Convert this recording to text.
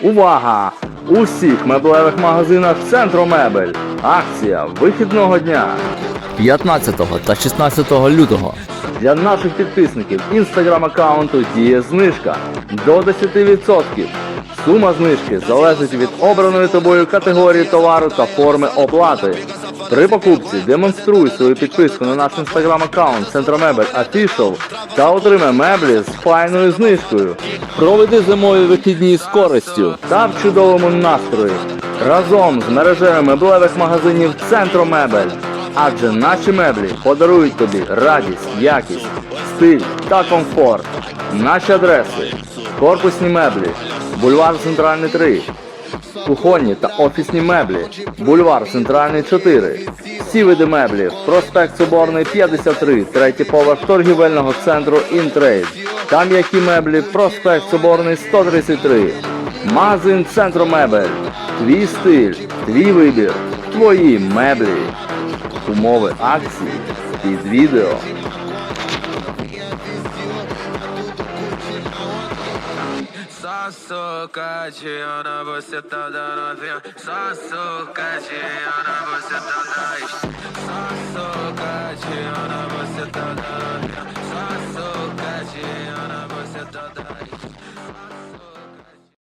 Увага! У всіх меблевих магазинах Центру Мебель. Акція вихідного дня. 15 та 16 лютого. Для наших підписників інстаграм аккаунту діє знижка до 10%. Сума знижки залежить від обраної тобою категорії товару та форми оплати. При покупці демонструй свою підписку на наш інстаграм аккаунт Центромебель Official та отримай меблі з файною знижкою. Проведи зимові вихідні з користю. та в чудовому настрої разом з мережею меблевих магазинів Центромебель. Адже наші меблі подарують тобі радість, якість, стиль та комфорт. Наші адреси: корпусні меблі, бульвар Центральний 3, кухонні та офісні меблі, бульвар Центральний 4. Всі види меблів, проспект Соборний 53, третій поверх торгівельного центру Інтрейд. Там які меблі, проспект Соборний 133. Магазин Центромебель. Твій стиль, твій вибір, твої меблі. Умови акції під відео. Só socadinha na tá dando a ver. Só socadinha na buceta tá da